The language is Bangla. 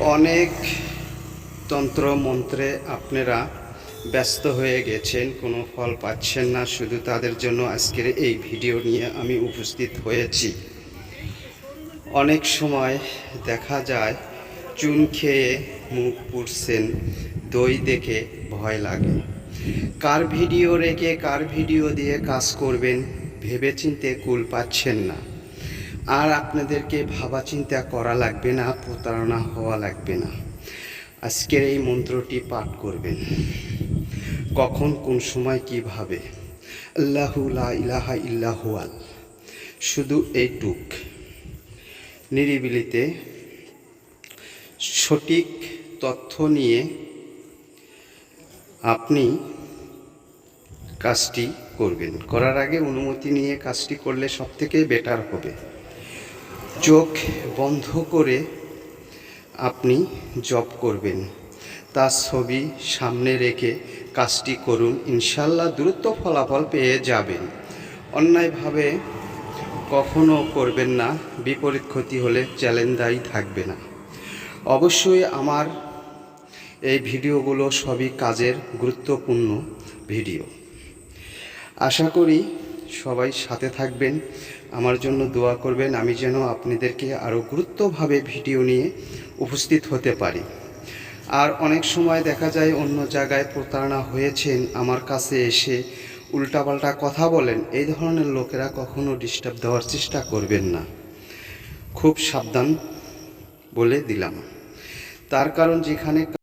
অনেক তন্ত্র মন্ত্রে আপনারা ব্যস্ত হয়ে গেছেন, কোনো ফল পাচ্ছেন না, শুধু তাদের জন্য আজকের এই ভিডিও নিয়ে আমি উপস্থিত হয়েছি। অনেক সময় দেখা যায়, চুন খেয়ে মুখ পুড়ছেন, দই দেখে ভয় লাগে। কার ভিডিও রেখে, কার ভিডিও দিয়ে কাজ করবেন ভেবে চিনতে কুল পাচ্ছেন না। আর আপনাদেরকে ভাবা চিন্তা করা লাগবে না, প্রতারণা হওয়া লাগবে না। আজকের এই মন্ত্রটি পাঠ করবেন। কখন, কোন সময়, কীভাবে? আল্লাহু ইলাহা ইল্লাহুয়াল শুধু এইটুক। নিরিবিলিতে সঠিক তথ্য নিয়ে আপনি কাজটি করবেন। করার আগে অনুমতি নিয়ে কাজটি করলে সব থেকে বেটার হবে। চোখ বন্ধ করে আপনি জব করবেন। তার ছবি সামনে রেখে কাজটি করুন। ইনশাল্লাহ দ্রুত ফলাফল পেয়ে যাবেন। অন্যায়ভাবে কখনো করবেন না। বিপরীত ক্ষতি হলে চ্যালেঞ্জ দায়ী থাকবে না। অবশ্যই আমার এই ভিডিওগুলো সবই কাজের গুরুত্বপূর্ণ ভিডিও। আশা করি সবাই সাথে থাকবেন। আমার জন্য দোয়া করবেন আমি যেন আপনাদেরকে আরও গুরুত্বভাবে ভিডিও নিয়ে উপস্থিত হতে পারি। আর অনেক সময় দেখা যায় অন্য জায়গায় প্রতারণা হয়েছেন, আমার কাছে এসে উল্টাপাল্টা কথা বলেন, এই ধরনের লোকেরা কখনো ডিস্টার্ব দেওয়ার চেষ্টা করবেন না। খুব সাবধান বলে দিলাম। তার কারণ যেখানে